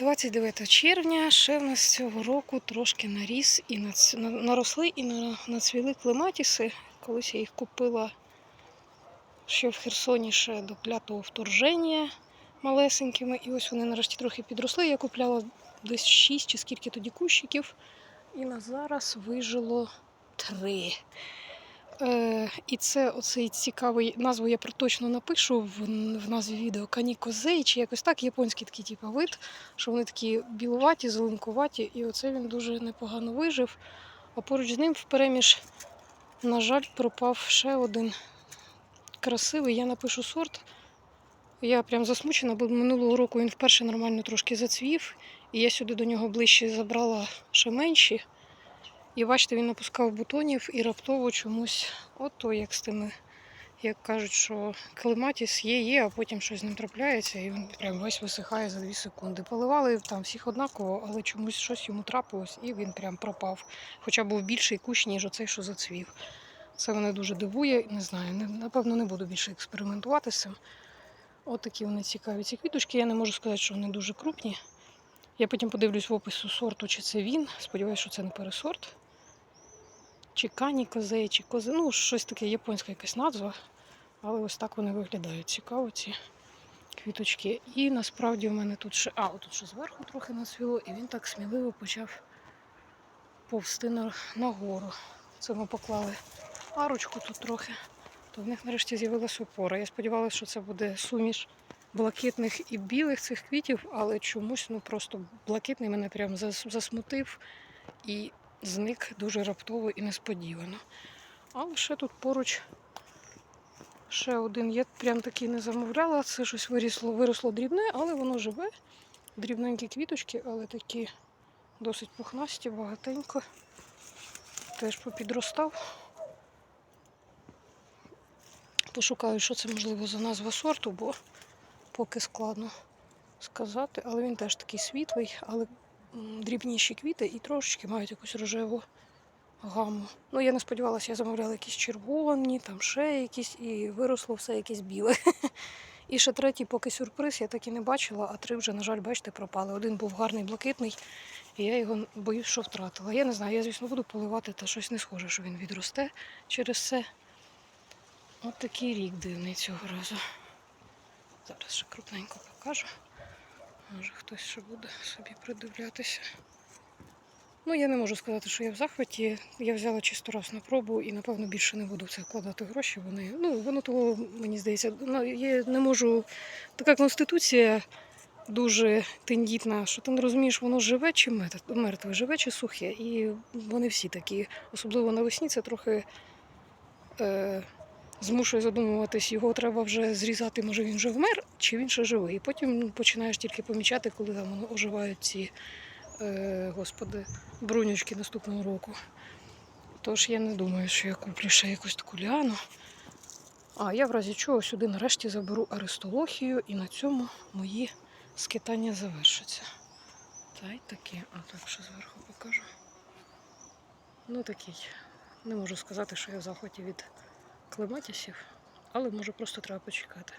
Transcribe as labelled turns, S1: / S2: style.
S1: 29 червня ще в нас цього року трошки наріс і наросли і нацвіли клематіси. Колись я їх купила ще в Херсоні ще до клятого вторження малесенькими. І ось вони нарешті трохи підросли. Я купляла десь 6 чи скільки тоді кущиків. І на зараз вижило 3. Е, і це оцей цікавий назву я точно напишу в, в назві відео канікозей, чи якось так, японський такий типу, вид, що вони такі білуваті, зеленкуваті, і оце він дуже непогано вижив. А поруч з ним впереміж, на жаль, пропав ще один красивий. Я напишу сорт. Я прям засмучена, бо минулого року він вперше нормально трошки зацвів, і я сюди до нього ближче забрала ще менші. І бачите, він напускав бутонів і раптово чомусь, ото як з тими, як кажуть, що клематіс є, є, а потім щось з ним трапляється, і він прям весь висихає за 2 секунди. Поливали там всіх однаково, але чомусь щось йому трапилось, і він прям пропав. Хоча був більший кущ, ніж оцей, що зацвів. Це мене дуже дивує, не знаю, напевно, не буду більше експериментувати з цим. От вони цікаві. Ці квіточки, я не можу сказати, що вони дуже крупні. Я потім подивлюсь в опису сорту, чи це він. Сподіваюся, що це не пересорт. Чи кані козеї, чи кози. Ну, щось таке японська якась назва. Але ось так вони виглядають. Цікаво ці квіточки. І насправді в мене тут ще. А, отут ще зверху трохи насвіло, і він так сміливо почав повсти на, нагору. Це ми поклали арочку тут трохи. То в них нарешті з'явилася опора. Я сподівалася, що це буде суміш блакитних і білих цих квітів, але чомусь ну просто блакитний мене прям засмутив і зник дуже раптово і несподівано. Але ще тут поруч ще один є, прям такий не замовляла. Це щось вирісло, виросло дрібне, але воно живе. Дрібненькі квіточки, але такі досить пухнасті, багатенько. Теж попідростав. Пошукаю, що це можливо за назва сорту, бо поки складно сказати. Але він теж такий світлий, але дрібніші квіти і трошечки мають якусь рожеву гаму. Ну, я не сподівалася, я замовляла якісь червоні, там ще якісь, і виросло все якесь біле. І ще третій, поки сюрприз, я так і не бачила, а три вже, на жаль, бачите, пропали. Один був гарний блакитний, і я його боюсь, що втратила. Я не знаю, я, звісно, буду поливати, та щось не схоже, що він відросте через це. От такий рік дивний цього разу. Зараз ще крупненько покажу. Може хтось ще буде собі придивлятися. Ну, я не можу сказати, що я в захваті. Я взяла чисто раз на пробу і, напевно, більше не буду в це вкладати гроші. Вони, ну, воно того, мені здається, ну, я не можу. Така конституція дуже тендітна, що ти не розумієш, воно живе чи мертве, живе чи сухе. І вони всі такі, особливо навесні, це трохи. Е, змушує задумуватись, його треба вже зрізати, може він вже вмер, чи він ще живий. І потім ну, починаєш тільки помічати, коли там оживають ці е, господи, брунючки наступного року. Тож я не думаю, що я куплю ще якусь таку ляну. А я в разі чого сюди нарешті заберу аристолохію і на цьому мої скитання завершаться. Та й таке. А так що зверху покажу. Ну такий. Не можу сказати, що я в захваті від клематісів, але може просто треба почекати.